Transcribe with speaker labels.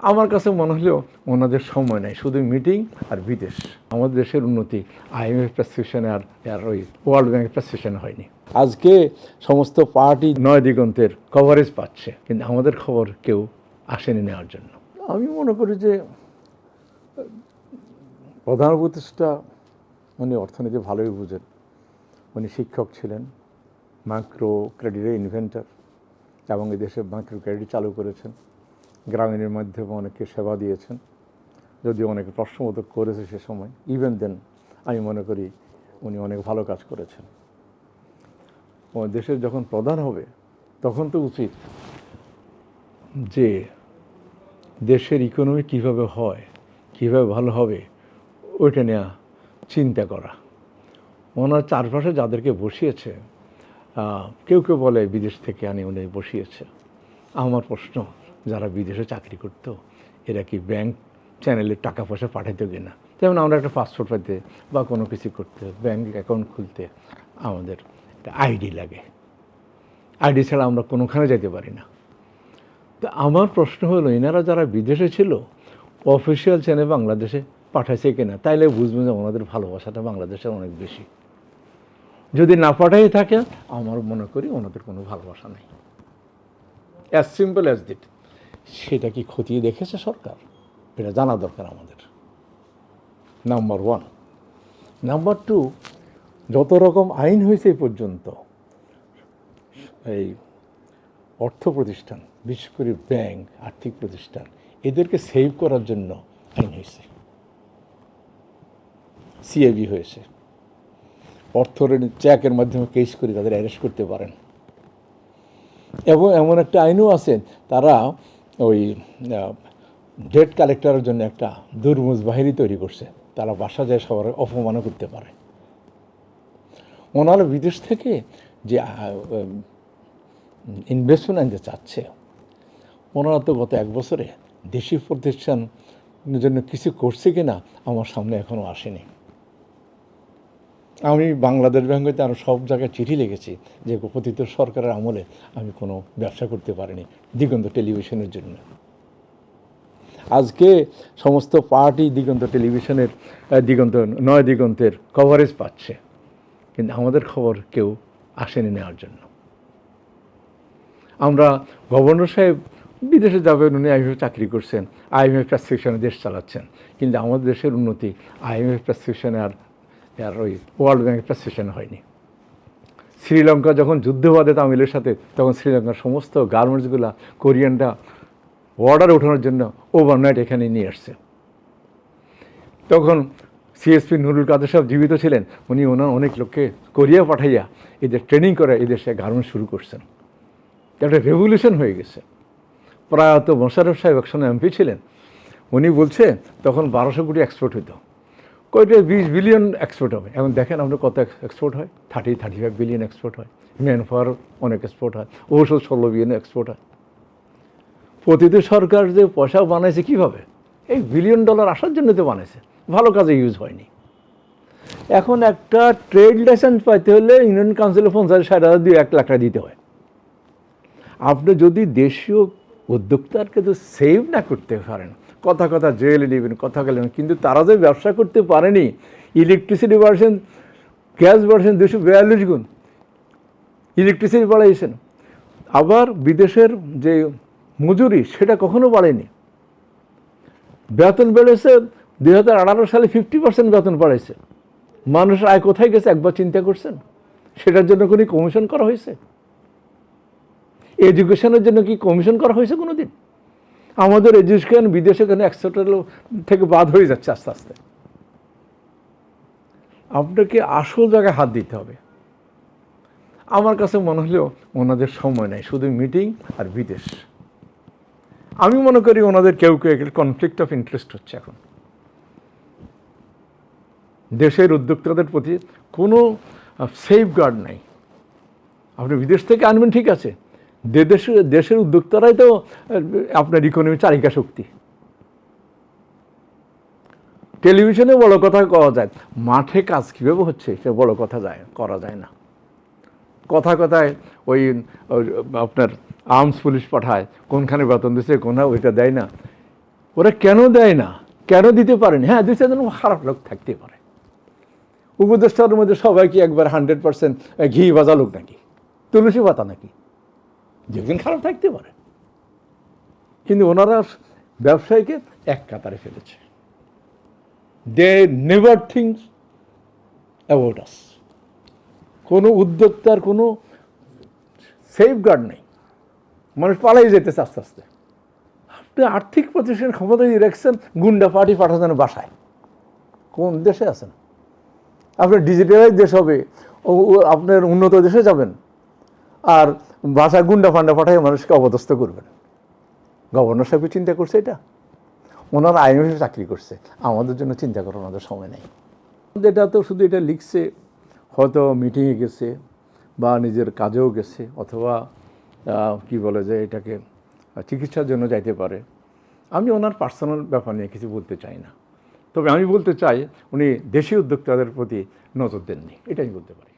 Speaker 1: আমার কাছে মনে হলেও ওনাদের সময় নেই, শুধু মিটিং আর বিদেশ। আমাদের দেশের উন্নতি আইএমএফ প্রেসক্রিপশনে আর আর ওই ওয়ার্ল্ড ব্যাংক প্রেসক্রিপশনে হয়নি। আজকে সমস্ত পার্টি নয় দিগন্তের কভারেজ পাচ্ছে, কিন্তু আমাদের খবর কেউ আসেনি নেওয়ার জন্য। আমি মনে করি যে, প্রধান উপদেষ্টা উনি অর্থনীতি ভালোই বুঝেন। উনি শিক্ষক ছিলেন মাইক্রো ক্রেডিটের ইনভেন্টার এবং এই দেশে মাইক্রো ক্রেডিট চালু করেছেন। গ্রামীণের মাধ্যমে অনেককে সেবা দিয়েছেন। যদিও অনেকে প্রশ্নবোধক করেছে সে সময়। ইভেন দেন আমি মনে করি উনি অনেক ভালো কাজ করেছেন। দেশের যখন প্রধান হবে, তখন তো উচিত যে দেশের ইকোনমি কীভাবে হয়, কীভাবে ভালো হবে, ওইটা নেওয়া চিন্তা করা। ওনার চারপাশে যাদেরকে বসিয়েছে কেউ কেউ বলে বিদেশ থেকে আনি উনি বসিয়েছে। আমার প্রশ্ন যারা বিদেশে চাকরি করতো, এরা কি ব্যাংক চ্যানেলে টাকা পয়সা পাঠাইতো কিনা? যেমন আমরা একটা পাসপোর্ট পাইতে বা কোনো কিছু করতে ব্যাংক অ্যাকাউন্ট খুলতে আমাদের একটা আইডি লাগে। আইডি ছাড়া আমরা কোনোখানে যেতে পারি না। তো আমার প্রশ্ন হলো, এনারা যারা বিদেশে ছিল অফিসিয়াল চ্যানেল বাংলাদেশে পাঠাইছে কিনা? তাইলে বুঝবেন যে ওনাদের ভালোবাসাটা বাংলাদেশের অনেক বেশি। যদি না পাঠাই থাকে, আমার মনে করি ওনাদের কোনো ভালোবাসা নেই। অ্যাজ সিম্পল অ্যাজ দিট সেটা কি খতিয়ে দেখেছে সরকার? এটা জানা দরকার আমাদের। নাম্বার ওয়ান নাম্বার টু যত রকম আইন হয়েছে পর্যন্ত, এই অর্থ প্রতিষ্ঠান, বিশেষ করে ব্যাংক, আর্থিক প্রতিষ্ঠান, এদেরকে সেভ করার জন্য আইন হয়েছে। সিএবি হয়েছে। অর্থ চেকের মাধ্যমে কেস করে তাদের অ্যারেস্ট করতে পারেন। এবং এমন একটা আইনও আছে তারা ওই ডেট কালেক্টরের জন্য একটা দুর্মুজ বাহিনী তৈরি করছে। তারা বাসা যায় সবার অপমানও করতে পারে। ওনারা বিদেশ থেকে যে ইনভেস্টমেন্ট আনতে চাচ্ছে, ওনারা তো গত এক বছরে দেশি প্রতিষ্ঠানের জন্য কিছু করছে কিনা আমার সামনে এখনও আসেনি। আমি বাংলাদেশ ব্যাংকে আরও সব জায়গায় চিঠি লিখেছি যে পতিত সরকারের আমলে আমি কোনো ব্যবসা করতে পারিনি, দিগন্ত টেলিভিশনের জন্য। আজকে সমস্ত পার্টি দিগন্ত টেলিভিশনের দিগন্ত, নয় দিগন্তের কভারেজ পাচ্ছে। কিন্তু আমাদের খবর কেউ আসেনি নেওয়ার জন্য। আমরা গভর্নর সাহেব বিদেশে যাবেন, উনি আইএমএফ চাকরি করছেন, আইএমএফ প্রেসক্রিপশনে দেশ চালাচ্ছেন। কিন্তু আমাদের দেশের উন্নতি, আইএমএফ প্রেসক্রিপশনে আর আর ওই ওয়ার্ল্ড ব্যাংক প্রেসক্রিপশনে হয়নি। শ্রীলঙ্কা যখন যুদ্ধ বাদে তামিলের সাথে, তখন শ্রীলঙ্কার সমস্ত গার্মেন্টসগুলা, কোরিয়ানরা অর্ডার ওঠানোর জন্য ওভারনাইট এখানে নিয়ে আসছে। তখন সিএসপি নুরুল কাদের সাহেব জীবিত ছিলেন, উনি ওনার অনেক লোককে কোরিয়া পাঠাইয়া এদের ট্রেনিং করে এদের সে গার্মেন্টস শুরু করছেন। একটা রেভলিউশন হয়ে গেছে। প্রয়াত মোশারফ সাহেব একসময় এমপি ছিলেন। উনি বলছে, তখন বারোশো কোটি এক্সপোর্ট হতো কয়টা বিশ বিলিয়ন এক্সপোর্ট হবে। এখন দেখেন আমরা কত এক্সপোর্ট হয়? Thirty thirty five billion export হয়। ম্যান পাওয়ার অনেক এক্সপোর্ট হয়। ঔষধ ষোলো বিলিয়ন এক্সপোর্ট হয়। প্রতিটি সরকার যে পয়সা বানাইছে কীভাবে? এই বিলিয়ন ডলার আসার জন্য তো বানাইছে। ভালো কাজে ইউজ হয়নি। এখন একটা ট্রেড লাইসেন্স পাইতে হলে ইউনিয়ন কাউন্সিলে পঞ্চাশ, ষাট হাজার দিয়ে এক লাখ টাকা দিতে হয়। আপনি যদি দেশীয় উদ্যোক্তারকে তো সেভ না করতে পারেন কথা কথা জেলে নেবেন, কথা গেলেন। কিন্তু তারা যে ব্যবসা করতে পারেনি ইলেকট্রিসিটি বাড়ছেন গ্যাস বাড়ছেন দুশো বিয়াল্লিশ গুণ ইলেকট্রিসিটি বাড়াইছেন। আবার বিদেশের যে মজুরি, সেটা কখনো বাড়েনি। বেতন বেড়েছে, দুই হাজার আঠারো সালে ফিফটি পার্সেন্ট বেতন বাড়াইছে মানুষ আয় কোথায় গেছে, একবার চিন্তা করছেন? সেটার জন্য কোনো কমিশন করা হয়েছে? এডুকেশনের জন্য কি কমিশন করা হয়েছে কোনো দিন আমাদের এডুকেশন বিদেশে কেন একশোটার থেকে বাদ হয়ে যাচ্ছে আস্তে আস্তে? আপনাকে আসল জায়গায় হাত দিতে হবে। আমার কাছে মনে হলেও ওনাদের সময় নেই, শুধু মিটিং আর বিদেশ। আমি মনে করি ওনাদের কেউ কেউ কনফ্লিক্ট অফ ইন্টারেস্ট হচ্ছে এখন। দেশের উদ্যোক্তাদের প্রতি কোনো সেফ গার্ড নাই। আপনি বিদেশ থেকে আনবেন, ঠিক আছে। দেশের দেশের উদ্যোক্তারাই তো আপনার ইকোনমি চালিকা শক্তি। টেলিভিশনে বড় কথা কওয়া যায়, মাঠে কাজ কীভাবে হচ্ছে সে বড় কথা যায় করা যায় না। কথা কথায় ওই আপনার আর্মস পুলিশ পাঠায়, কোনখানে বেতন দিচ্ছে কোনখানে ওইটা দেয় না। ওরা কেন দেয় না? কেন দিতে পারেনি? হ্যাঁ দুই চারজন খারাপ লোক থাকতে পারে। উপদেষ্টার মধ্যে সবাই কি একবার হান্ড্রেড পার্সেন্ট ঘি ভাজা লোক নাকি? তুলসী পাতা নাকি? যেদিন খারাপ থাকতে পারে। কিন্তু ওনারা ব্যবসায়ীকে এক কাতারে ফেলেছে। They never things about us কোনো উদ্যোক্তার কোনো সেফ গার্ড নেই। মানুষ পালাই যেতেছে আস্তে আস্তে। আপনি আর্থিক প্রতিষ্ঠান ক্ষমতা দিয়ে রাখছেন গুন্ডা পার্টি পাঠাতেন বাসায়। কোন দেশে আছেন? আপনার ডিজিটালাইজ দেশ হবে। ও, আপনার উন্নত দেশে যাবেন। আর বাসায় গুন্ডা ফান্ডা পাঠায় মানুষকে অবদস্থ করবেন গভর্নর সাহেব চিন্তা করছে এটা? ওনার আইএমএফে চাকরি করছে। আমাদের জন্য চিন্তা করার ওনাদের সময় নেই। এটা তো শুধু এটা লিখছে, হয়তো মিটিংয়ে গেছে বা নিজের কাজেও গেছে অথবা কি বলে যে এটাকে চিকিৎসার জন্য যাইতে পারে। আমি ওনার পার্সোনাল ব্যাপার নিয়ে কিছু বলতে চাই না। তবে আমি বলতে চাই, উনি দেশি উদ্যোক্তাদের প্রতি নজর দেননি। এটাই বলতে পারি।